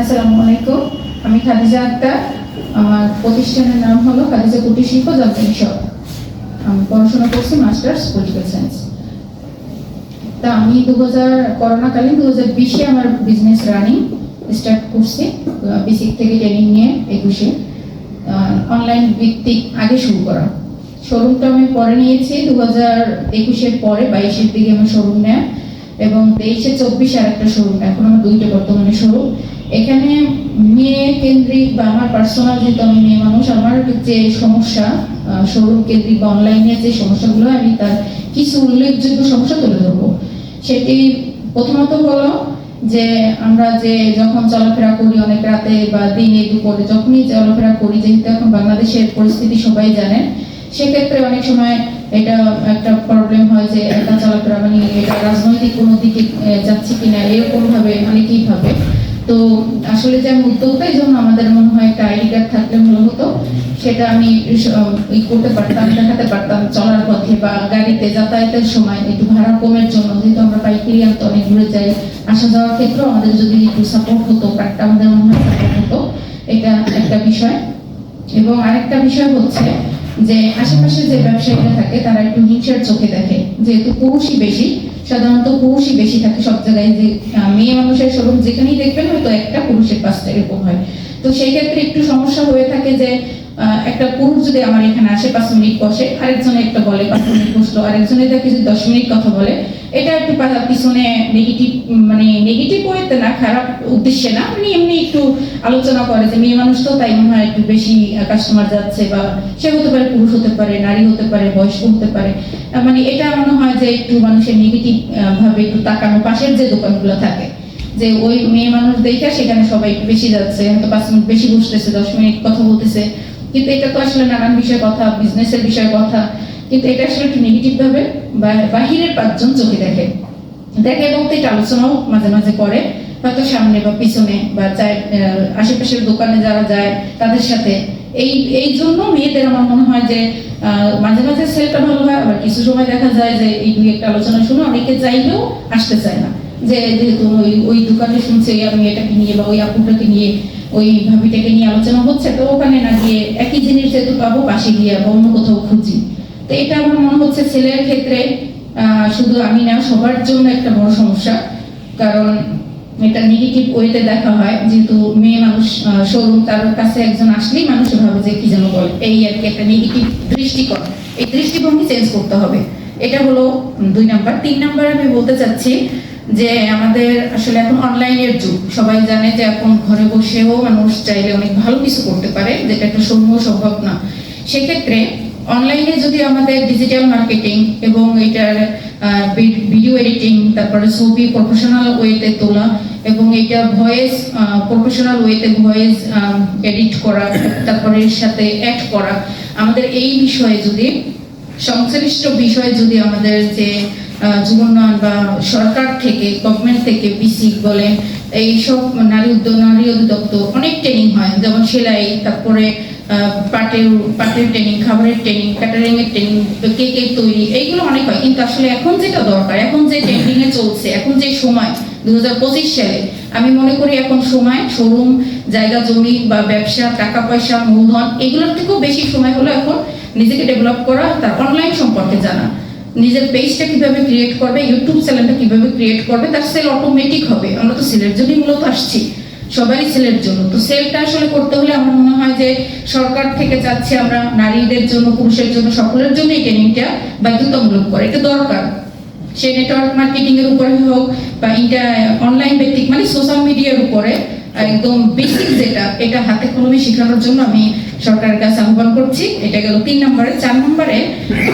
আসসালামু আলাইকুম। আমি খাদিজা আক্তার। আমার প্রতিষ্ঠানের নাম হলো খাদিজা কুটির শিল্প শপ। আমি পড়াশোনা করছি মাস্টার্স পলিটিক্যাল সায়েন্স। তা আমি দু হাজার করোনাকালীন দু হাজার বিশে আমার বিজনেস রানিং স্টার্ট করছি বেসিক থেকে ট্রেনিং নিয়ে একুশে। অনলাইন ভিত্তিক আগে শুরু করা। শোরুমটা আমি পরে নিয়েছি দু হাজার একুশের পরে বাইশের দিকে আমার শোরুম নেয়। এবং তেইশে, চব্বিশ আর একটা শোরুম এখন আমার দুইটা বর্তমানে শোরুম এখানে মেয়ে কেন্দ্রিক বা আমার পার্সোনাল যেহেতু আমি মেয়ে মানুষ, আমার যে সমস্যা শোরুম কেন্দ্রিক বা অনলাইনে যে সমস্যাগুলো, আমি তার কিছু উল্লেখযোগ্য সমস্যা তুলে ধরবো। সেটি প্রথমত হলো যে আমরা যে যখন চলাফেরা করি অনেক রাতে বা দিনে দুপুরে, যখনই চলাফেরা করি, যেহেতু এখন বাংলাদেশের পরিস্থিতি সবাই জানেন, সেক্ষেত্রে অনেক সময় এটা একটা প্রবলেম হয় যে একা চলাফেরা মানে এটা রাজনৈতিক কোনো দিকে যাচ্ছে কিনা এরকম ভাবে অনেকেই ভাবে তো আসলে যে আমি উদ্যোক্তা এই জন্য আমাদের মনে হয় একটা আইডি কার্ড থাকলে ভালো হতো, সেটা আমি ই করতে পারতাম, দেখাতে পারতাম, চলার পথে বা গাড়িতে যাতায়াতের সময় একটু ভাড়া কমের জন্য, যেহেতু আমরা পাইকারি আনতে অনেক দূরে যাই, আসা যাওয়ার ক্ষেত্রেও আমাদের যদি একটু সাপোর্ট হতো কার্ডটা আমাদের মনে হয় সাপোর্ট হতো, এটা একটা বিষয়। এবং আরেকটা বিষয় হচ্ছে যে আশেপাশে যে ব্যবসায়ীরা থাকে, তারা একটু হিংসার চোখে দেখে, যেহেতু পুরুষই বেশি সাধারণত পুরুষই বেশি থাকে সব জায়গায় যে মেয়ে মানুষের স্বরূপ যেখানেই দেখবেন হয়তো একটা পুরুষের পাঁচটা এরকম হয়। তো সেই ক্ষেত্রে একটু সমস্যা হয়ে থাকে যে একটা পুরুষ যদি আমার এখানে আসে পাঁচ মিনিট বসে, আরেকজনে একটা বলে পাঁচ মিনিট বসল, আরেকজনে দেখে যদি দশ মিনিট কথা বলে, এটা একটু পিছনে নেগেটিভ মানে নেগেটিভ ওয়েতে না, খারাপ উদ্দেশ্যে না মানে এমনি একটু আলোচনা করে যে মেয়ে মানুষ তো তাই মনে হয় একটু বেশি কাস্টমার যাচ্ছে বা সে হতে পারে পুরুষ হতে পারে, নারী হতে পারে, বয়স্ক হতে পারে। মানে এটা মনে হয় যে একটু মানুষের নেগেটিভ ভাবে একটু তাকানো, পাশের যে দোকানগুলো থাকে, যে ওই মেয়ে মানুষ দেখে সেখানে সবাই বেশি যাচ্ছে, হয়তো পাঁচ মিনিট বেশি বসতেছে, দশ মিনিট কথা বলতেছে কিন্তু এটা তো আসলে নানান বিষয়ের কথা বিজনেসের বিষয়ের কথা। কিন্তু এটা আসলে একটু নেগেটিভ ভাবে বাহিরের পাঁচজন চোখে দেখে। দেখে বলতে এটা আলোচনাও মাঝে মাঝে করে, হয়তো সামনে বা পিছনে বা আশেপাশের দোকানে যারা যায়, তাদের সাথে। এই এই জন্য মেয়েদের আমার মনে হয় যে মাঝে মাঝে সেলটা ভালো হয়, আবার কিছু সময় দেখা যায় যে এই দুই একটা আলোচনা শুনে অনেকে চাইলেও আসতে চায় না। যে যেহেতু ওই ওই দোকানে শুনছে আমি এটাকে নিয়ে বা ওই আপুটাকে নিয়ে ওই ভাবিটাকে নিয়ে আলোচনা হচ্ছে, তো ওখানে না গিয়ে একই জিনিস যেহেতু পাবো, পাশে গিয়ে অন্য কোথাও খুঁজি। তো এটা আমার মনে হচ্ছে ছেলের ক্ষেত্রে শুধু আমি না, সবার জন্য একটা বড় সমস্যা। কারণ এটা নেগেটিভ ওয়েতে দেখা হয়, যেহেতু মেয়ে মানুষ শোরুম তার কাছে একজন আসলেই মানুষ ভাবে যে কি যেন বলে। এই আর কি একটা নেগেটিভ দৃষ্টিকোণ। এই দৃষ্টিভঙ্গি চেঞ্জ করতে হবে। এটা হলো দুই নাম্বার। তিন নাম্বার আমি বলতে চাচ্ছি যে আমাদের আসলে এখন অনলাইনের যুগ। সবাই জানে যে এখন ঘরে বসেও মানুষ চাইলে অনেক ভালো কিছু করতে পারে, যেটা একটা সমূহ সম্ভব না। সেক্ষেত্রে অনলাইনে যদি আমাদের ডিজিটাল মার্কেটিং এবং এটার ভিডিও এডিটিং তারপরে ছবি প্রফেশনাল ওয়েতে তোলা এবং এটা ভয়েস প্রফেশনাল ওয়েতে ভয়েস এডিট করা, তারপরে এর সাথে অ্যাড করা, আমাদের এই বিষয়ে যদি, সংশ্লিষ্ট বিষয়ে যদি আমাদের যে যুব বা সরকার থেকে গভর্নমেন্ট থেকে বিসি বলেন, এইসব নারী উদ্যোগ নারী অধিদপ্তর অনেক ট্রেনিং হয়। যেমন সেলাই, তারপরে পাটের পাটের ট্রেনিং খাবারের ট্রেনিং ক্যাটারিং এর ট্রেনিং কেকের তৈরি, এইগুলো অনেক হয়। কিন্তু আসলে এখন যেটা দরকার, এখন যে ট্রেন্ডিং এ চলছে, এখন যে সময় দু হাজার পঁচিশ সালে, আমি মনে করি এখন সময় শোরুম জায়গা জমি বা ব্যবসা, টাকা পয়সা, মূলধন, এগুলোর থেকেও বেশি সময় হলো এখন নিজেকে ডেভেলপ করা, তার অনলাইন সম্পর্কে জানা। নিজের পেজটা কীভাবে ক্রিয়েট করবে ইউটিউব চ্যানেলটা কীভাবে ক্রিয়েট করবে, তার সেল অটোমেটিক হবে। আমরা তো সেলের জন্যই মূলত আসছি। সবারই সেলের জন্য। তো সেলটা আসলে করতে হলে আমার মনে হয় যে সরকার থেকে চাচ্ছে আমরা নারীদের জন্য, পুরুষের জন্য, সকলের জন্য এই ট্রেনিংটা বাধ্যতামূলক করে। এটা দরকার। সে নেটওয়ার্ক মার্কেটিং এর উপরে হোক বা ইন্টার অনলাইন ভিত্তিক মানে সোশ্যাল মিডিয়ার উপরে একদম বেসিক যেটা, এটা হাতে কলমে শেখানোর জন্য আমি সরকারের কাছে আহ্বান করছি। এটা গেল তিন নম্বরে। চার নম্বরে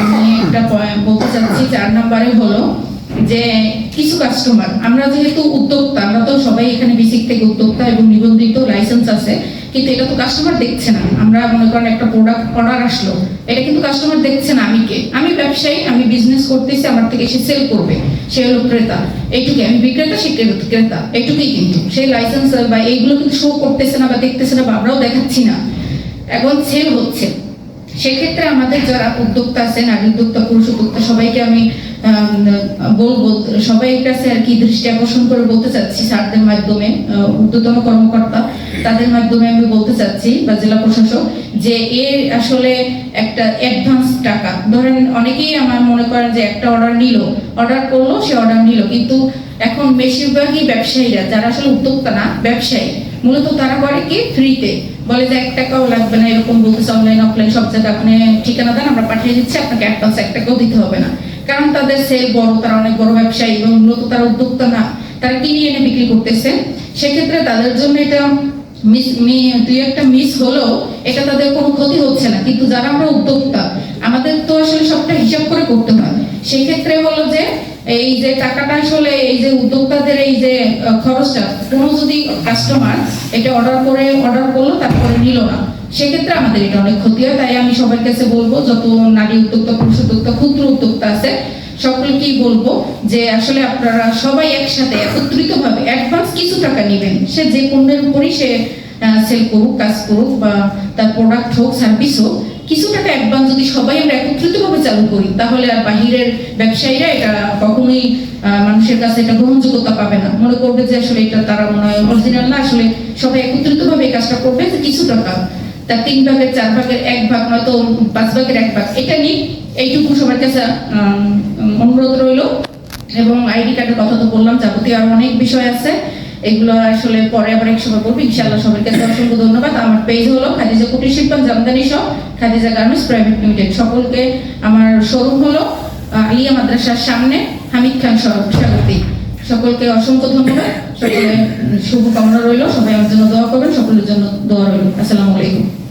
আমি একটা বলতে চাচ্ছি, চার নম্বরে হলো যে কিছু কাস্টমার আমরা যেহেতু উদ্যোক্তা, আমরা তো সবাই এখানে বেসিক থেকে উদ্যোক্তা এবং নিবন্ধিত লাইসেন্স আছে। কিন্তু এটা তো কাস্টমার দেখছে না। আমরা মনে করেন একটা প্রোডাক্ট অর্ডার আসলো এটা কিন্তু কাস্টমার দেখছে না আমি কে আমি ব্যবসায়ী আমি বিজনেস করতেছি আমার থেকে সে সেল করবে। সে হলো ক্রেতা। এইটুকুই আমি বিক্রেতা সে ক্রে- ক্রেতা। এইটুকুই কিন্তু। সেই লাইসেন্স বা এইগুলো কিন্তু শো করতেছে না বা দেখতেছে না বা আমরাও দেখাচ্ছি না। এখন সেল হচ্ছে। সেক্ষেত্রে আমাদের যারা উদ্যোক্তা আছে নারী উদ্যোক্তা পুরুষ উদ্যোক্তা সবাইকে আম, বলব, সবাই কাছে আর কি দৃষ্টি আকর্ষণ করে বলতে চাচ্ছি স্যারদের মাধ্যমে ঊর্ধ্বতন কর্মকর্তা, তাদের মাধ্যমে আমি বলতে চাচ্ছি, বা জেলা প্রশাসক, যে এর আসলে একটা অ্যাডভান্স টাকা। ধরেন অনেকেই আমার মনে করেন যে একটা অর্ডার নিল অর্ডার করল, সে অর্ডার নিল। কিন্তু এখন বেশিরভাগই ব্যবসায়ীরা, যারা আসলে উদ্যোক্তা না, ব্যবসায়ী, মূলত তারা করে কি ফ্রিতে বলে যে এক টাকাও লাগবে না, এরকম বলতেছে অনলাইন অফলাইন সব জায়গায়। আপনি ঠিকানা দেন, আমরা পাঠিয়ে দিচ্ছি, আপনাকে অ্যাডভান্স এক টাকাও দিতে হবে না। কারণ তাদের সেল বড়, তারা অনেক বড় ব্যবসায়ী এবং মূলত তারা উদ্যোক্তা না, তারা কিনে এনে বিক্রি করতেছে। সেক্ষেত্রে তাদের জন্য এটা দুই একটা মিস এটা তাদের কোনো ক্ষতি হচ্ছে না। কিন্তু যারা আমরা উদ্যোক্তা, আমাদের তো আসলে সবটা হিসাব করে করতে হয়। সেই ক্ষেত্রে হলো যে, এই যে টাকাটা আসলে এই যে উদ্যোক্তাদের এই যে খরচটা, কোনো যদি কাস্টমার এটা অর্ডার করে অর্ডার করল, তারপরে নিল না। সেক্ষেত্রে আমাদের এটা অনেক ক্ষতি হয়। তাই আমি সবার কাছে বলব, যত নারী উদ্যোক্তা, পুরুষ উদ্যোক্তা, ক্ষুদ্র উদ্যোক্তা আছে, সকলকেই বলব যে আসলে আপনারা সবাই একসাথে একত্রিত ভাবে অ্যাডভান্স কিছু টাকা নেবেন। সে যে পণ্যের উপরই সে সেল করুক, কাজ করুক বা তার প্রোডাক্ট হোক সার্ভিস হোক, কিছু টাকা অ্যাডভান্স যদি সবাই আমরা একত্রিত ভাবে চালু করি, তাহলে আর বাহিরের ব্যবসায়ীরা এটা কখনোই মানুষের কাছে এটা গ্রহণযোগ্যতা পাবে না। মনে করবে যে আসলে এটা তারা মনে হয় অরিজিনাল না, আসলে সবাই একত্রিত ভাবে এই কাজটা করবে কিছু টাকা তার তিন ভাগের চার ভাগের এক ভাগ নয়তো পাঁচ ভাগের এক ভাগ। এটা নিয়ে এইটুকু সবার কাছে অনুরোধ রইল। এবং আইডি কার্ডের কথা তো বললাম, যাবতীয় আর অনেক বিষয় আছে। এগুলো আসলে পরে আবার এক সময় বলব ইনশাআল্লাহ সবার কাছে অসংখ্য ধন্যবাদ। আমার পেজ হলো খাদিজা কুটির শিল্প Jamdani shop, Khadija garments private limited সকলকে আমার শোরুম হলো আলিয়া মাদ্রাসার সামনে, হামিদ খান সড়ক স্বাগতী সকলকে অসংখ্য ধন্যবাদ। সকলে শুভকামনা রইল। সবাই আমার জন্য দোয়া করবেন। সকলের জন্য দোয়া রইল। আসসালামু আলাইকুম।